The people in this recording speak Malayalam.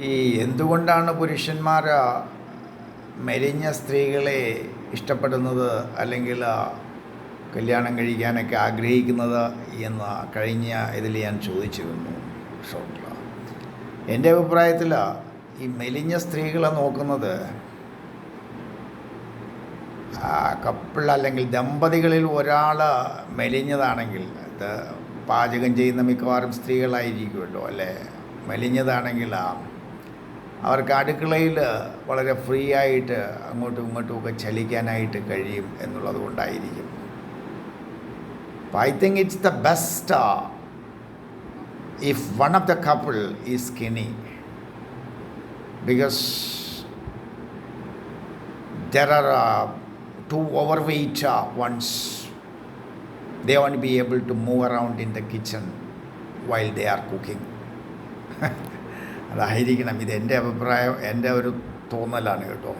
ഈ എന്തുകൊണ്ടാണ് പുരുഷന്മാർ മെലിഞ്ഞ സ്ത്രീകളെ ഇഷ്ടപ്പെടുന്നത് അല്ലെങ്കിൽ കല്യാണം കഴിക്കാനൊക്കെ ആഗ്രഹിക്കുന്നത് എന്ന് കഴിഞ്ഞ ഇതിൽ ഞാൻ ചോദിച്ചിരുന്നു ഷോട്ടിൽ എന്റെ അഭിപ്രായത്തിൽ ഈ മെലിഞ്ഞ സ്ത്രീകളെ നോക്കുന്നത് കപ്പിൾ അല്ലെങ്കിൽ ദമ്പതികളിൽ ഒരാൾ മെലിഞ്ഞതാണെങ്കിൽ അത് പാചകം ചെയ്യുന്ന മിക്കവാറും സ്ത്രീകളായിരിക്കുമല്ലോ അല്ലേ? മെലിഞ്ഞതാണെങ്കിൽ അവർക്ക് അടുക്കളയിൽ വളരെ ഫ്രീ ആയിട്ട് അങ്ങോട്ടും ഇങ്ങോട്ടും ഒക്കെ ചലിക്കാനായിട്ട് കഴിയും എന്നുള്ളത് കൊണ്ടായിരിക്കും I think it's the best if one of the couple ഈ skinny because there are too over overweight uh, ones. They won't be able to move around in the kitchen while they are cooking. അതായിരിക്കണം. ഇത് എന്റെ അഭിപ്രായം എന്റെ ഒരു തോന്നലാണ് കേട്ടോ.